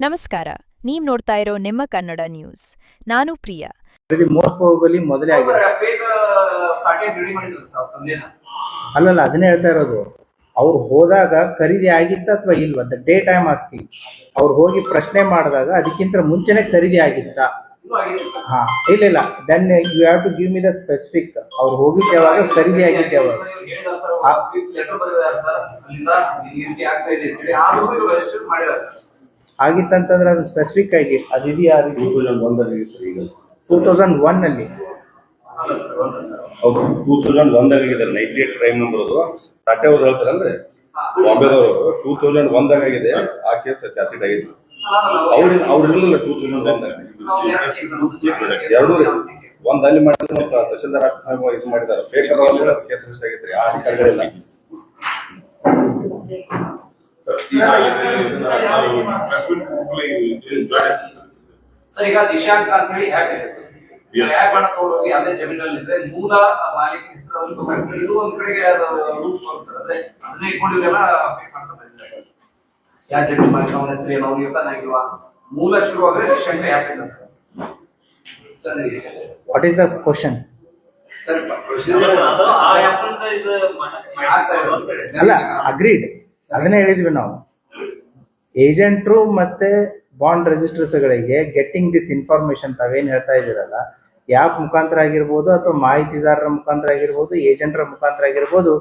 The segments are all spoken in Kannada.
ನಮಸ್ಕಾರ ನೀವ್ ನೋಡ್ತಾ ಇರೋ ನಿಮ್ಮ ಕನ್ನಡ ನ್ಯೂಸ್ ನಾನು ಪ್ರಿಯಾ. ಮೋಸ್ಟ್ ಪ್ರಾಬಲಿ ಮೊದಲೇ ಆಗಿದೆ ಅಲ್ಲಲ್ಲ ಅದನ್ನೇ ಹೇಳ್ತಾ ಇರೋದು. ಅವ್ರು ಹೋದಾಗ ಖರೀದಿ ಆಗಿತ್ತ ಅಥವಾ ಇಲ್ವ? ಅಂತ ಡೇ ಟೈಮ್ ಆಸ್ತಿ ಅವ್ರು ಹೋಗಿ ಪ್ರಶ್ನೆ ಮಾಡಿದಾಗ ಅದಕ್ಕಿಂತ ಮುಂಚೆನೆ ಖರೀದಿ ಆಗಿತ್ತಾ? ಹಾ ಇಲ್ಲ ಇಲ್ಲ. Then you have to give me the specific ಅವ್ರು ಹೋಗಿದ್ದ ಯಾವಾಗ ಖರೀದಿ ಆಗಿದ್ದ ಯಾವಾಗ? ಆಗಿತ್ತಂತಂದ್ರೆ ಅದು ಸ್ಪೆಸಿಫಿಕ್ ಆಗಿ ಅದು ಇದೆಯಾ ಟೂ ತೌಸಂಡ್ ಒಂದಲ್ಲಿ ಈಗ ಟೂ ತೌಸಂಡ್ ಒನ್ ಅಲ್ಲಿ. ಹೌದು ಟೂ ತೌಸಂಡ್ ಒಂದಾಗ ಆಗಿದೆ ನೈಂಟಿ ಏಟ್ ಕ್ರೈಮ್ ನಂಬರ್ ಅದು. ಸಾಟೆ ಅವ್ರು ಹೇಳ್ತಾರಲ್ರಿ ಬಾಂಬೆದವರು ಟೂ ತೌಸಂಡ್ ಒಂದಾಗ ಆಗಿದೆ ಆ ಕೇಸ್ ಚಾರ್ಜ್ ಆಗಿತ್ತು ಅವ್ರ ಅವ್ರು ಇರಲಿಲ್ಲ ಟೂ ತೌಸಂಡ್ ಒಂದಾಗ ಎರಡೂ ಒಂದ್ ಅಲ್ಲಿ ಮಾಡಿದ್ರೆ ಆಫೀಸ್ ನಾಗ ಇದು ಮಾಡಿದಾರೆ. ಫೇಕ್ ಅದಾವಲ್ಲ ಕೇಸ್ ಆಗೈತ್ರಿ ಆ ಅಧಿಕಾರಿಗಳಿಲ್ಲ. ಸರ್ ಈಗ ದಿಶಾಂಕ ಅಂತ ಹೇಳಿ ಇದೆ ಸರ್. ತಗೊಂಡೋಗಿ ಅದೇ ಜಮೀನಲ್ಲಿ ಇದ್ರೆ ಮೂಲ ಮಾಲೀಕ ಹೆಸರು ಗೊತ್ತಾಗ್ತದೆ ಇದು ಒಂದ್ ಕಡೆಗೆ ರೂಲ್ಸ್ ಸರ್. ಅಂದ್ರೆ ಅದನ್ನ ಇಟ್ಕೊಂಡು ಇವರೆಲ್ಲ ಫೇಕ್ ಮಾಡ್ತಾ ಬಂದಿದ್ದಾರೆ ಯಾವ ಜಮೀನು ಮಾಲೀಕ ಅವನ ಹೆಸರು ಏನೋ ಮೂಲ ಶುರುವಾದ್ರೆ ದಿಶಾಂಕ ಆ್ಯಪ್ ಇದೆ sir. Sir what is the question sir ಅಲ್ಲ ಅಗ್ರೀಡ್ ಅದನ್ನೇ ಹೇಳಿದ್ವಿ ನಾವು. ಏಜೆಂಟ್ರು ಮತ್ತೆ ಬಾಂಡ್ ರಿಜಿಸ್ಟರ್ಸ್ಗಳಿಗೆ ಗೆಟ್ಟಿಂಗ್ ದಿಸ್ ಇನ್ಫಾರ್ಮೇಶನ್ ತಾವೇನ್ ಹೇಳ್ತಾ ಇದ್ದೀರಲ್ಲ ಯಾಪ್ ಮುಖಾಂತರ ಆಗಿರ್ಬೋದು ಅಥವಾ ಮಾಹಿತಿದಾರರ ಮುಖಾಂತರ ಆಗಿರ್ಬೋದು ಏಜೆಂಟ್ರ ಮುಖಾಂತರ ಆಗಿರ್ಬೋದು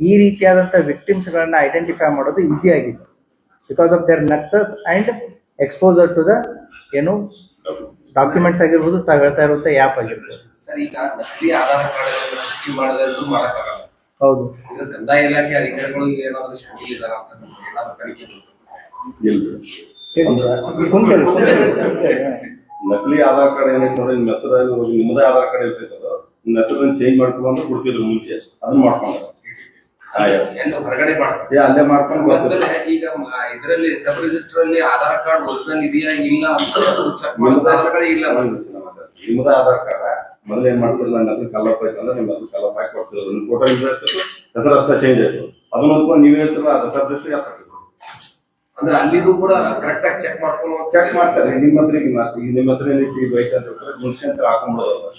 ಈ ರೀತಿಯಾದಂತ ವಿಕ್ಟಿಮ್ಸ್ ಗಳನ್ನ ಐಡೆಂಟಿಫೈ ಮಾಡೋದು ಈಸಿ ಆಗಿತ್ತು. Because of their nexus and exposure to the ಏನು ಡಾಕ್ಯುಮೆಂಟ್ಸ್ ಆಗಿರ್ಬೋದು ತಾವು ಹೇಳ್ತಾ ಇರುವಂತ ಆ್ಯಪ್ ಆಗಿರ್ಬೋದು. ಸರ್ ಈಗ ನಕಲಿ ಆಧಾರ್ ಕಾರ್ಡ್ ಸೃಷ್ಟಿ ಮಾಡಿದ್ರು ಮಾಡಕ್ಕಾಗಲ್ಲ. ಹೌದು. ಕಂದಾಯ ಇಲಾಖೆ ಅಧಿಕಾರಿಗಳು ಏನಾದ್ರು ಶಾಮಿಲ್ ಇದಾರ ಅಂತ ನಮ್ಗೆ ಏನಾದ್ರು ತನಿಖೆ ನಕಲಿ ಆಧಾರ್ ಕಾರ್ಡ್ ಏನೈತೆ ಅಂದ್ರೆ ನಿಮ್ಮ ಹತ್ರ ಹೋಗಿ ನಿಮ್ಮದೇ ಆಧಾರ್ ಕಾರ್ಡ್ ಇರ್ತೈತದ ನಿಮ್ಮ ಹತ್ರ ಚೇಂಜ್ ಮಾಡ್ಕೊಂಡು ಕೊಡ್ತಿದ್ರು ಮುಂಚೆ. ಅದನ್ನ ಮಾಡ್ಕೊಂಡು ಹೊರಗಡೆ ಅಲ್ಲೇ ಮಾಡ್ಕೊಂಡು ಈಗ ಇದ್ರಲ್ಲಿ ಸಬ್ ರಿಜಿಸ್ಟರ್ ಅಲ್ಲಿ ಆಧಾರ್ ಕಾರ್ಡ್ ಒರಿಜಿನಲ್ ಇದೆಯಾ ಇಲ್ಲ ಅಂತ ಚೆಕ್ ಮಾಡಿದ್ರೆ ಆಧಾರ್ ಕಾರ್ಡ್ ಇಲ್ಲ. ನಿಮ್ಮದ ಆಧಾರ್ ಕಾರ್ಡ್. ಮೊದಲು ಏನ್ ಮಾಡ್ತಿದ್ರು ನನ್ನ ಹತ್ರ ಕಲ್ಲಪ್ಪ ಐತೆ ಅಂದ್ರೆ ನಿಮ್ಮ ಹತ್ರ ಕಲ್ಲಪ್ಪ ಹಾಕಿ ಕೊಡ್ತಿದ್ರು. ನಿಮ್ಮ ಫೋಟೋ ಇದ್ರೆ ಹೆಸರು ಅಷ್ಟೇ ಚೇಂಜ್ ಆಯ್ತು. ಅದನ್ನ ನೋಡ್ಕೊಂಡು ನೀವೇ ಅದ ಸಬ್ ಯಾಕೆ ಅಂದ್ರೆ ಅಲ್ಲಿಗೂ ಕೂಡ ಕರೆಕ್ಟ್ ಆಗಿ ಚೆಕ್ ಮಾಡ್ಕೊಂಡು ಚೆಕ್ ಮಾಡ್ತಾರೆ. ನಿಮ್ಮ ಹತ್ರ ಈಗ ನಿಮ್ಮ ಹತ್ರ ಏನೈತಿ ಬೈಕ್ ಐತೆ ಅಂತ ಹೇಳ್ತಾರೆ. ಮುನ್ಸಿ ಅಂತ ಹಾಕೊಂಡ್ಬಿಡೋದು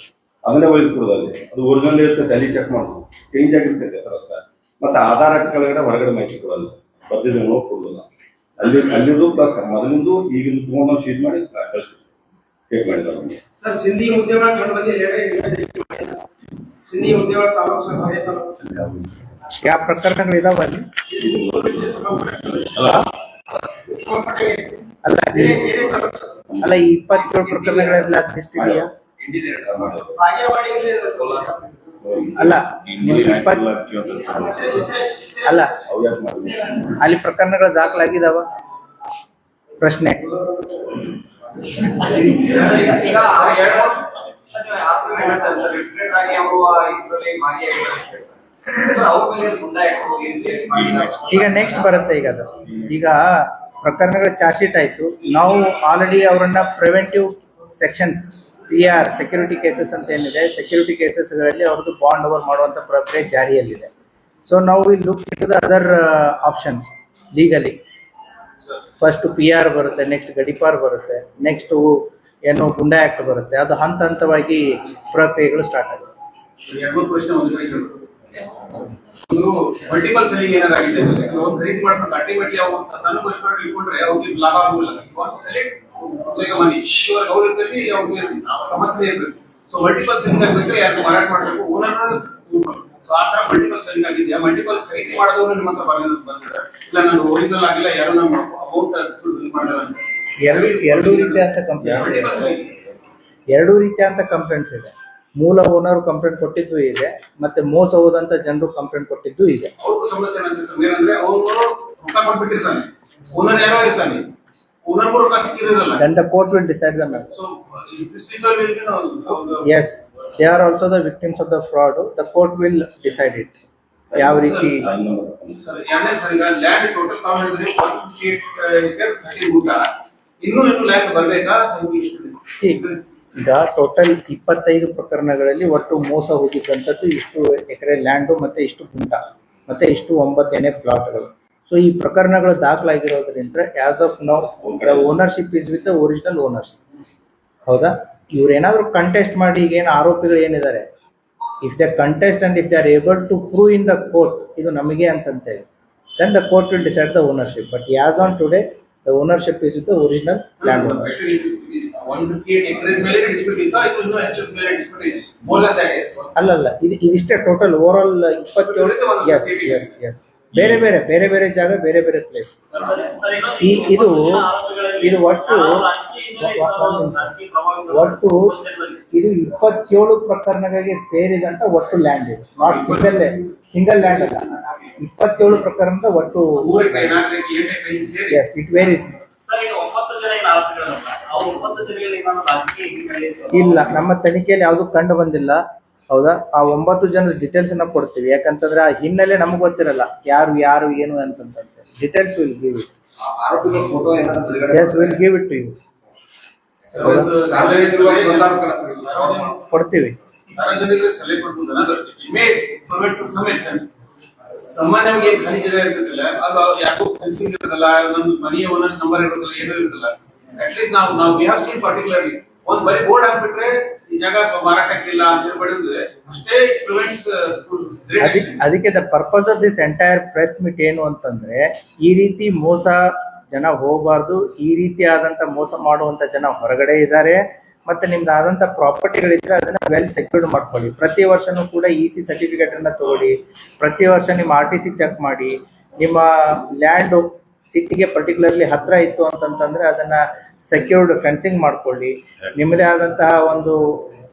ಅದನ್ನೇ ಒಯ್ದು ಕೊಡೋದು ಅಲ್ಲಿ. ಅದು ಒರಿಜಿನಲ್ ಇರ್ತೈತೆ ಅಲ್ಲಿ ಚೆಕ್ ಮಾಡ್ಬೋದು. ಚೇಂಜ್ ಆಗಿರ್ತೈತೆ ಅಷ್ಟೇ. ಮತ್ತೆ ಆಧಾರ್ ಅಟ್ ಕೆಳಗಡೆ ಹೊರಗಡೆ ಮಾಹಿತಿ ಕೊಡಲ್ಲ. ಬರ್ದಿದ್ರೆ ನೋಡಿ ಕೊಡೋದಿಲ್ಲ ಅಲ್ಲಿ ಅಲ್ಲಿದ್ದು ಪ್ಲಸ್ ಮೊದಲಿಂದು ಈಗಿಂದು ತಗೊಂಡು ನಾವು ಶೀಟ್ ಮಾಡಿ ಕಳಿಸ್ತೀವಿ ಚೆಕ್ ಮಾಡಿದ್ದಾರೆ ನಮ್ಗೆ. ಸರ್ ಸಿಂಧಿ ಉದ್ಯೋಗ ಕಂಡು ಬಂದಿಲ್ಲ ಸಿಂಧಿ ಉದ್ಯೋಗ ತಾಲೂಕು ಸಭೆ ತಾಲೂಕು ಯಾವ ಪ್ರಕರಣಗಳಿದಾವ ಅಲ್ಲಿ? ಅಲ್ಲ ಅಲ್ಲ, ಈ ಇಪ್ಪತ್ತೇಳು ಪ್ರಕರಣಗಳೆಲ್ಲ ಅಲ್ಲ ಅಲ್ಲ? ಅಲ್ಲಿ ಪ್ರಕರಣಗಳು ದಾಖಲಾಗಿದಾವ? ಪ್ರಶ್ನೆ. ಈಗ ನೆಕ್ಸ್ಟ್ ಬರುತ್ತೆ ಈಗ ಅದು. ಈಗ ಪ್ರಕರಣಗಳ ಚಾರ್ಜ್ ಶೀಟ್ ಆಯಿತು. ನಾವು ಆಲ್ರೆಡಿ ಅವರನ್ನ preventive sections P R security cases ಅಂತ ಏನಿದೆ ಸೆಕ್ಯೂರಿಟಿ ಕೇಸಸ್ಗಳಲ್ಲಿ ಅವ್ರದ್ದು ಬಾಂಡ್ ಓವರ್ ಮಾಡುವಂಥ ಪ್ರಕ್ರಿಯೆ ಜಾರಿಯಲ್ಲಿದೆ. ಸೊ ನಾವು ಇಲ್ಲಿ look it other options legally first P R ಬರುತ್ತೆ ನೆಕ್ಸ್ಟ್ ಗಡಿಪಾರ್ ಬರುತ್ತೆ ನೆಕ್ಸ್ಟ್ ಏನು ಗುಂಡಾ ಆ್ಯಕ್ಟ್ ಬರುತ್ತೆ. ಅದು ಹಂತ ಹಂತವಾಗಿ ಪ್ರಕ್ರಿಯೆಗಳು ಸ್ಟಾರ್ಟ್ ಆಗುತ್ತೆ. ಮಲ್ಟಿಪಲ್ ಸೆಲ್ಲಿಂಗ್ ಏನಾಗಿದೆ ಒಂದು ಖರೀದಿ ಮಾಡ್ಕೊಂಡು ಅಲ್ಟಿಮೇಟ್ಲಿ ಖರ್ಚು ಮಾಡಿ ಇಟ್ಕೊಂಡ್ರೆ ಅವ್ರಿಗೆ ಲಾಭ ಆಗುವುದಿಲ್ಲ ಒಂದು ಸೆಲೆಕ್ಟ್ ಮನಿ ಅವ್ರ ಇರ್ತೈತಿ ಅವ್ರಿಗೆ ಸಮಸ್ಯೆ ಇರ್ಬೇಕು ಸೊ ಮಲ್ಟಿಪಲ್ ಸೆಲ್ಲಿಂಗ್ ಆಗ್ಬೇಕಾದ್ರೆ ಯಾರು ಮಾರಾಟ ಮಾಡಬೇಕು ಓನರ್ ಸೊ ಆ ತರ ಮಲ್ಟಿಪಲ್ ಸೆಲ್ಲಿಂಗ್ ಆಗಿದೆಯಾ? ಮಲ್ಟಿಪಲ್ ಖರೀದಿ ಮಾಡೋದವ್ರು ನಿಮ್ಮ ಹತ್ರ ಬಂದಿದ್ದು ಬಂದಿದ್ದಾರೆ ಇಲ್ಲ ನಾನು ಒರಿಜಿನಲ್ ಆಗಿಲ್ಲ ಯಾರು ನಮ್ಮ ಅಮೌಂಟ್ ಮಾಡಿಲ್ಲ ಎರಡು ಎರಡು ರೀತಿಯಾದ ಸೆಲ್ಲಿಂಗ್ ಎರಡೂ ರೀತಿಯಾದಂಥ ಕಂಪ್ಲೇಂಟ್ಸ್ ಇದೆ. ಮೂಲ ಓನರ್ ಕಂಪ್ಲೇಂಟ್ ಕೊಟ್ಟಿದ್ದು ಇದೆ ಮತ್ತೆ ಮೋಸ ಹೋದಂತ ಜನರು ಕಂಪ್ಲೇಂಟ್ ಕೊಟ್ಟಿದ್ದು ಇದೆ. ಅವ್ರಿಗೂ ಸಮಸ್ಯೆ ಏನಂದ್ರೆ ಅವನು ರೊಕ್ಕ ಕೊಟ್ಬಿಟ್ಟಿರ್ತಾನೆ. ಓನರ್ ಯಾರೋ ಇರ್ತಾನೆ. ಓನರ್ಗೂ ರೊಕ್ಕ ಸಿಕ್ಕಿರಲ್ಲ then the court will decide the matter. So this people will be it yes they are also the victims of the fraud. The court will decide it. ಯಾವ ರೀತಿ? ಸರ್ ಎರಡನೇ ಸರ್ ಈಗ ಲ್ಯಾಂಡ್ ಟೋಟಲ್ ತಾವು ಹೇಳಿದ್ರಿ one fifty eight acre thirty ಊಟ. ಇನ್ನೂ ಲ್ಯಾಂಡ್ ಬರ್ಬೇಕಾ? ನಮ್ಗೆ ಈಗ ಟೋಟಲ್ ಇಪ್ಪತ್ತೈದು ಪ್ರಕರಣಗಳಲ್ಲಿ ಒಟ್ಟು ಮೋಸ ಹೋಗಿದ್ದಂಥದ್ದು ಇಷ್ಟು ಎಕರೆ ಲ್ಯಾಂಡು ಮತ್ತೆ ಇಷ್ಟು ಗುಂಟ ಮತ್ತೆ ಇಷ್ಟು ಒಂಬತ್ತು ಎನೆ ಪ್ಲಾಟ್ಗಳು ಸೊ ಈ ಪ್ರಕರಣಗಳು ದಾಖಲಾಗಿರೋದ್ರಿಂದ as of now ownership is with original owners ಹೌದಾ? ಇವ್ರು ಏನಾದ್ರು ಕಂಟೆಸ್ಟ್ ಮಾಡಿ ಈಗ ಏನು ಆರೋಪಿಗಳು ಏನಿದ್ದಾರೆ? If the contest and if they are able to prove in the court ಇದು ನಮಗೆ ಅಂತಂತೇಳಿ then the court will decide the ownership but as on today the ownership is with the original land owner one fifty eight acre ಮೇಲೆ ಡಿಸ್ಪ್ಯೂಟ್ ಇತ್ತು. ಇದು ಇನ್ನೂ ಹೆಚ್ಚು ಮೇಲೆ ಡಿಸ್ಪ್ಯೂಟ್ ಇದೆ. ಮೋರ್ ದಟ್ ಅಲ್ಲಲ್ಲ ಇದು ಇದಿಷ್ಟೇ ಟೋಟಲ್ ಓವರ್ ಆಲ್ ಇಪ್ಪತ್ತೇಳು ಎಸ್ ಎಸ್ ಎಸ್ ಬೇರೆ ಬೇರೆ ಬೇರೆ ಬೇರೆ ಜಾಗ, ಬೇರೆ ಬೇರೆ ಪ್ಲೇಸ್ ಇದು ಇದು ಒಟ್ಟು ಒಟ್ಟು ಇದು ಇಪ್ಪತ್ತೇಳು ಪ್ರಕರಣಗಳಿಗೆ ಸೇರಿದಂತ ಒಟ್ಟು ಲ್ಯಾಂಡ್ ಇದು. ನಾಟ್ ಸಿಂಗಲ್ ಸಿಂಗಲ್ ಲ್ಯಾಂಡ್ ಅಲ್ಲ. ಇಪ್ಪತ್ತೇಳು ಪ್ರಕರಣದ ಒಟ್ಟು ಎಸ್ ಇಟ್ ವೇರೀಸ್ ಇಲ್ಲ, ನಮ್ಮ ತನಿಖೆಯಲ್ಲಿ ಯಾವುದು ಕಂಡು ಬಂದಿಲ್ಲ. ಹೌದಾ? ಆ ಒಂಬತ್ತು ಜನ ಡೀಟೇಲ್ಸ್ ಅನ್ನ ಕೊಡ್ತೀವಿ. ಯಾಕಂತಂದ್ರೆ ಆ ಹಿನ್ನೆಲೆ ನಮ್ಗೆ ಗೊತ್ತಿರಲ್ಲ. ಯಾರು ಯಾರು, ಏನು ಅಂತಂತ details will give it yes will give it you ಕೊಡ್ತೀವಿ. ಸಾಮಾನ್ಯವಾಗಿ ಖಾಲಿ ಜಾಗ ಇರ್ತದಿಲ್ಲ, ಅದು ಯಾಕೋ ಫೆನ್ಸಿಂಗ್ ಇರ್ತದಲ್ಲ ನಮ್ದು ಮನೆಯ ಓನರ್ ನಂಬರ್ ಇರೋದಿಲ್ಲ ಏನೂ ಇರೋದಿಲ್ಲ ಅಟ್ಲೀಸ್ಟ್ ನಾವು ನಾವು ವಿ ಹ್ಯಾವ್ ಸೀನ್ ಪರ್ಟಿಕ್ಯುಲರ್ಲಿ ಒಂದ್ ಬರೀ ಬೋರ್ಡ್ ಹಾಕ್ಬಿಟ್ರೆ ಈ ಜಾಗ ಮಾರಾಟಕ್ಕಿಲ್ಲ ಅಂತ ಹೇಳ್ಬಿಟ್ಟು ಅಷ್ಟೇ ಪ್ರಿವೆಂಟ್ಸ್ ಅದಕ್ಕೆ ಅದಕ್ಕೆ the purpose of this entire press meet ಏನು ಅಂತಂದ್ರೆ ಈ ರೀತಿ ಮೋಸ ಜನ ಹೋಗಬಾರ್ದು ಈ ರೀತಿ ಆದಂತ ಮೋಸ ಮಾಡುವಂತ ಜನ ಹೊರಗಡೆ ಇದ್ದಾರೆ ಮತ್ತೆ ನಿಮ್ದು ಆದಂತ ಪ್ರಾಪರ್ಟಿಗಳಿದ್ರೆ ಅದನ್ನ ವೆಲ್ ಸೆಕ್ಯೂರ್ಡ್ ಮಾಡ್ಕೊಳ್ಳಿ. ಪ್ರತಿ ವರ್ಷನೂ ಕೂಡ ಇ ಸಿ ಸರ್ಟಿಫಿಕೇಟ್ ಅನ್ನ ತಗೊಳ್ಳಿ ಪ್ರತಿ ವರ್ಷ ನಿಮ್ಮ ಆರ್ ಟಿ ಸಿ ಚೆಕ್ ಮಾಡಿ ನಿಮ್ಮ ಲ್ಯಾಂಡ್ ಸಿಟಿಗೆ ಪರ್ಟಿಕ್ಯುಲರ್ಲಿ ಹತ್ರ ಇತ್ತು ಅಂತಂತಂದ್ರೆ ಅದನ್ನ ಸೆಕ್ಯೂರ್ಡ್ ಫೆನ್ಸಿಂಗ್ ಮಾಡ್ಕೊಳ್ಳಿ. ನಿಮ್ಮದೇ ಆದಂತಹ ಒಂದು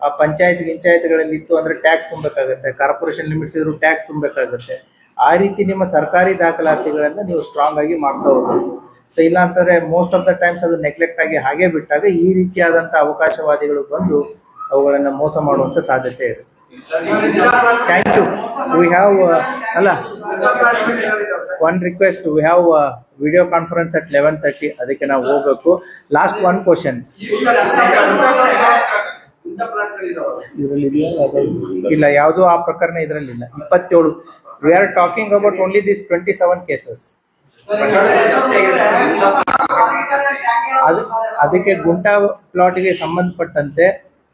ಆ ಪಂಚಾಯತ್ ಗಿಂಚಾಯತ್ಗಳಲ್ಲಿ ಇತ್ತು ಅಂದ್ರೆ ಟ್ಯಾಕ್ಸ್ ತುಂಬಬೇಕಾಗುತ್ತೆ. ಕಾರ್ಪೊರೇಷನ್ ಲಿಮಿಟ್ಸ್ ಇದ್ರು ಟ್ಯಾಕ್ಸ್ ತುಂಬಬೇಕಾಗುತ್ತೆ. ಆ ರೀತಿ ನಿಮ್ಮ ಸರ್ಕಾರಿ ದಾಖಲಾತಿಗಳನ್ನ ನೀವು ಸ್ಟ್ರಾಂಗ್ ಆಗಿ ಮಾಡ್ತಾ ಹೋಗ್ಬೇಕು. ಸೊ ಇಲ್ಲ ಅಂತಂದ್ರೆ ಮೋಸ್ಟ್ ಆಫ್ ದ ಟೈಮ್ಸ್ ಅದು ನೆಗ್ಲೆಕ್ಟ್ ಆಗಿ ಹಾಗೆ ಬಿಟ್ಟಾಗ ಈ ರೀತಿಯಾದಂತಹ ಅವಕಾಶವಾದಿಗಳು ಬಂದು ಅವುಗಳನ್ನ ಮೋಸ ಮಾಡುವಂತ ಸಾಧ್ಯತೆ ಇದೆ. ಥ್ಯಾಂಕ್ ಯು ವಿ ಹ್ಯಾವ್ ಅಲ್ಲ one request we have video conference at eleven thirty ಅದಕ್ಕೆ ನಾವು ಹೋಗ್ಬೇಕು. ಲಾಸ್ಟ್ ಒನ್ ಕ್ವಶನ್ ಇದರಲ್ಲಿ? ಇಲ್ಲ ಯಾವುದು ಆ ಪ್ರಕರಣ ಇದರಲ್ಲಿ ಇಲ್ಲ ಇಪ್ಪತ್ತೇಳು. We are talking about only this twenty seven cases ಅದಕ್ಕೆ ಗುಂಟಾ ಪ್ಲಾಟ್ಗೆ ಸಂಬಂಧಪಟ್ಟಂತೆ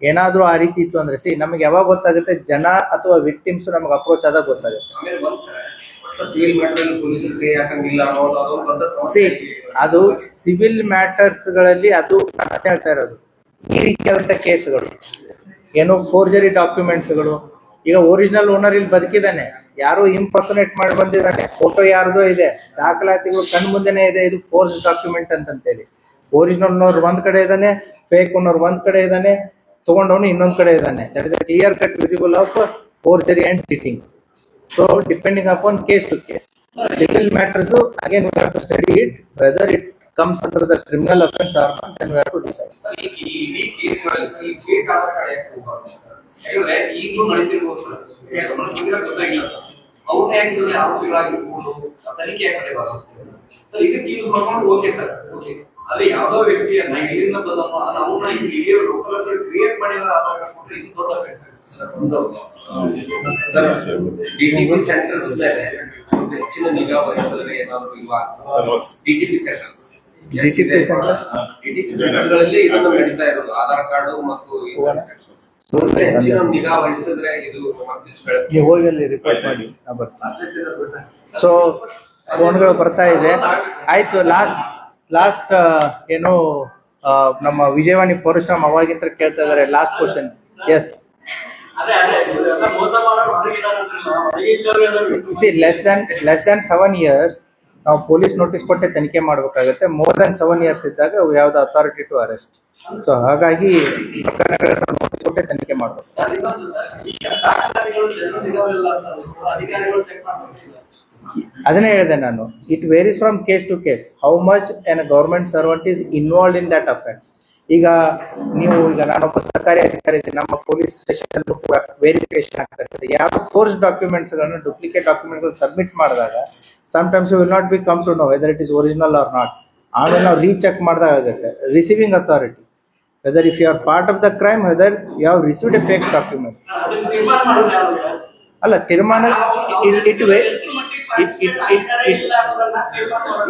ಏನಾದ್ರೂ ಆ ರೀತಿ ಇತ್ತು ಅಂದ್ರೆ ಸಿ ನಮಗೆ ಯಾವಾಗ ಗೊತ್ತಾಗುತ್ತೆ? ಜನ ಅಥವಾ ವಿಕ್ಟಿಮ್ಸ್ ನಮಗೆ ಅಪ್ರೋಚ್ ಆದಾಗ ಗೊತ್ತಾಗುತ್ತೆ. ಸಿವಿಲ್ ಮ್ಯಾಟರ್ ಅನ್ನೋದು ಸಮಸ್ಯೆ ಅದು ಸಿವಿಲ್ ಮ್ಯಾಟರ್ಸ್ಗಳಲ್ಲಿ ಅದು ಹೇಳ್ತಾ ಇರೋದು. ಈ ರೀತಿಯಾದಂತ ಕೇಸ್ಗಳು. ಏನೋ ಫೋರ್ಜರಿ ಡಾಕ್ಯುಮೆಂಟ್ಸ್ಗಳು ಈಗ ಒರಿಜಿನಲ್ ಓನರ್ ಇಲ್ಲಿ ಬದುಕಿದ್ದಾನೆ. ಯಾರು ಇಂಪರ್ಸನೇಟ್ ಮಾಡಿ ಬಂದಿದ್ದಾನೆ. ಫೋಟೋ ಯಾರ್ದೋ ಇದೆ. ದಾಖಲಾತಿಗಳು ಕಣ್ ಮುಂದೆನೆ ಇದೆ. ಇದು ಫೋರ್ಸ್ ಡಾಕ್ಯುಮೆಂಟ್ ಅಂತಂತೇಳಿ. ಒರಿಜಿನಲ್ ಓನರ್ ಒಂದ್ ಕಡೆ ಇದ್ದಾನೆ ಫೇಕ್ ಓನರ್ ಒಂದ್ ಕಡೆ ಇದ್ದಾನೆ, ತಗೊಂಡವನು ಇನ್ನೊಂದ್ ಕಡೆ ಇದ್ದಾನೆ. That is clear cut visible of forgery and cheating So depending upon case to case. Civil matters, again, we have to study it, whether it comes under the criminal offense or not, then we have to decide. Sir ಈ ಈ ಇಡೀ ಕೇಸ್ಗಳಲ್ಲಿ ಸರ್ ಈ ಫೇಕ್ ಆಧಾರ್ ಕಾರ್ಡ್ ಯಾಕೆ ಹೋಗ್ಬಾರ್ದು ಸರ್ ಯಾಕಂದ್ರೆ ಈಗಲೂ ನಡೀತಿರ್ಬೋದು ಸರ್ ಯಾಕಂದ್ರೆ ನಮ್ಗೆ ಗೊತ್ತಾಗಿಲ್ಲ ಸರ್ ಅವ್ರನ್ನ ಯಾಕೆ ಇದ್ರಲ್ಲಿ ಆರೋಪಿಗಳಾಗಿ ಇಟ್ಕೊಂಡು ಆ ತನಿಖೆ ಯಾಕೆ ನಡೆಯಬಾರ್ದು ಸರ್ ಇದಕ್ಕೆ ಯೂಸ್ ಮಾಡ್ಕೊಂಡು ಓಕೆ ಸರ್ ಓಕೆ ಆದ್ರೆ ಯಾವ್ದೋ ವ್ಯಕ್ತಿಯನ್ನ ಇಲ್ಲಿಂದ ಬಂದವನು ಅದು ಅವನ್ನ ಇಲ್ಲಿ ಲೋಕಲ್ ಕ್ರಿಯೇಟ್ ಮಾಡಿಲ್ಲ ಇದು ದೊಡ್ಡ ಸರ್. ಡಿಟಿಪಿ ಸೆಂಟರ್ಸ್ ಮೇಲೆ ಹೆಚ್ಚಿನ ನಿಗಾ ವಹಿಸಿದ್ರೆ ಏನಾದ್ರು ಇವಾಗ? DTP centres? ಡಿಟಿಪಿ ಸೆಂಟರ್ಗಳಲ್ಲಿ ಇದನ್ನು ನಡೀತಾ ಇರೋದು. ಆಧಾರ್ ಕಾರ್ಡ್ ಮತ್ತು ಹೆಚ್ಚಿನ ನಿಗಾ ವಹಿಸಿದ್ರೆ ಇದು ಮತ್ತಷ್ಟು ಬೆಳಕು ನೀವು ಹೋಗಿ ಅಲ್ಲಿ ರಿಪೋರ್ಟ್ ಮಾಡಿ ಸೊ ಫೋನ್ಗಳು ಬರ್ತಾ ಇದೆ. ಆಯ್ತು ಲಾಸ್ಟ್ ಲಾಸ್ಟ್ ಏನು ನಮ್ಮ ವಿಜಯವಾಣಿ ಪರಶುರಾಮ್ ಅವಾಗಿಂತ ಕೇಳ್ತಾ ಇದಾರೆ last question yes less than less than seven years ನಾವು ಪೊಲೀಸ್ ನೋಟಿಸ್ ಕೊಟ್ಟೆ ತನಿಖೆ ಮಾಡಬೇಕಾಗುತ್ತೆ. ಮೋರ್ ದನ್ ಸೆವೆನ್ ಇಯರ್ಸ್ ಇದ್ದಾಗ ಯಾವ್ದು ಅಥಾರಿಟಿ ಟು ಅರೆಸ್ಟ್ ಸೊ ಹಾಗಾಗಿ ಪ್ರಕರಣಗಳನ್ನ ನೋಟಿಸ್ ಕೊಟ್ಟೆ ತನಿಖೆ ಮಾಡಬೇಕು. ಅದನ್ನೇ ಹೇಳಿದೆ ನಾನು it varies from case to case how much an government servant is involve in that offence ಈಗ ನೀವು ಈಗ ನಾನೊಬ್ಬ ಸರ್ಕಾರಿ ಅಧಿಕಾರಿ ಇದ್ದೀನಿ ನಮ್ಮ ಪೊಲೀಸ್ ಸ್ಟೇಷನ್ ವೆರಿಫಿಕೇಶನ್ ಆಗ್ತಾ ಇರ್ತದೆ ಯಾವ ಫೋರ್ಸ್ ಡಾಕ್ಯುಮೆಂಟ್ಸ್ಗಳನ್ನು ಡೂಪ್ಲಿಕೇಟ್ ಡಾಕ್ಯುಮೆಂಟ್ಗಳು ಸಬ್ಮಿಟ್ ಮಾಡಿದಾಗ times will not be come to know whether it is original or not ಆಮೇಲೆ ನಾವು ರೀಚೆಕ್ ಮಾಡಿದಾಗ ಆಗುತ್ತೆ receiving authority whether if you are part of the crime whether you have received a fake document ಅಲ್ಲ ತೀರ್ಮಾನ it it way it, it, it, it,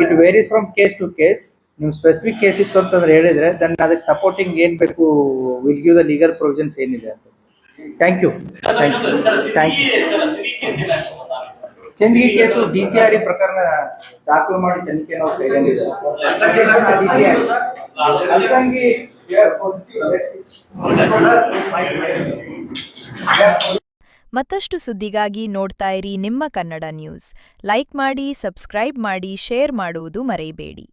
it varies from case to case. ನೀವು ಸ್ಪೆಸಿಫಿಕ್ ಕೇಸ್ ಇತ್ತು ಅಂತಂದ್ರೆ ಹೇಳಿದ್ರೆ ದೆನ್ ಅದಕ್ಕೆ ಸಪೋರ್ಟಿಂಗ್ ಏನ್ ಬೇಕು will give the legal provisions ಏನಿದೆ ಅಂತ. Thank you thank you thank you ಚಂದ್ಗಿ case D C R ಪ್ರಕರಣ ದಾಖಲು ಮಾಡಿ ತನಿಖೆ ನಾವು ಕೈಗೊಂಡಿದ್ದೇವೆ ಮತ್ತಷ್ಟು ಸುದ್ದಿಗಾಗಿ ನೋಡ್ತಾ ಇರಿ ನಿಮ್ಮ ಕನ್ನಡ ನ್ಯೂಸ್. ಲೈಕ್ ಮಾಡಿ ಸಬ್ಸ್ಕ್ರೈಬ್ ಮಾಡಿ ಶೇರ್ ಮಾಡುವುದು ಮರೆಯಬೇಡಿ.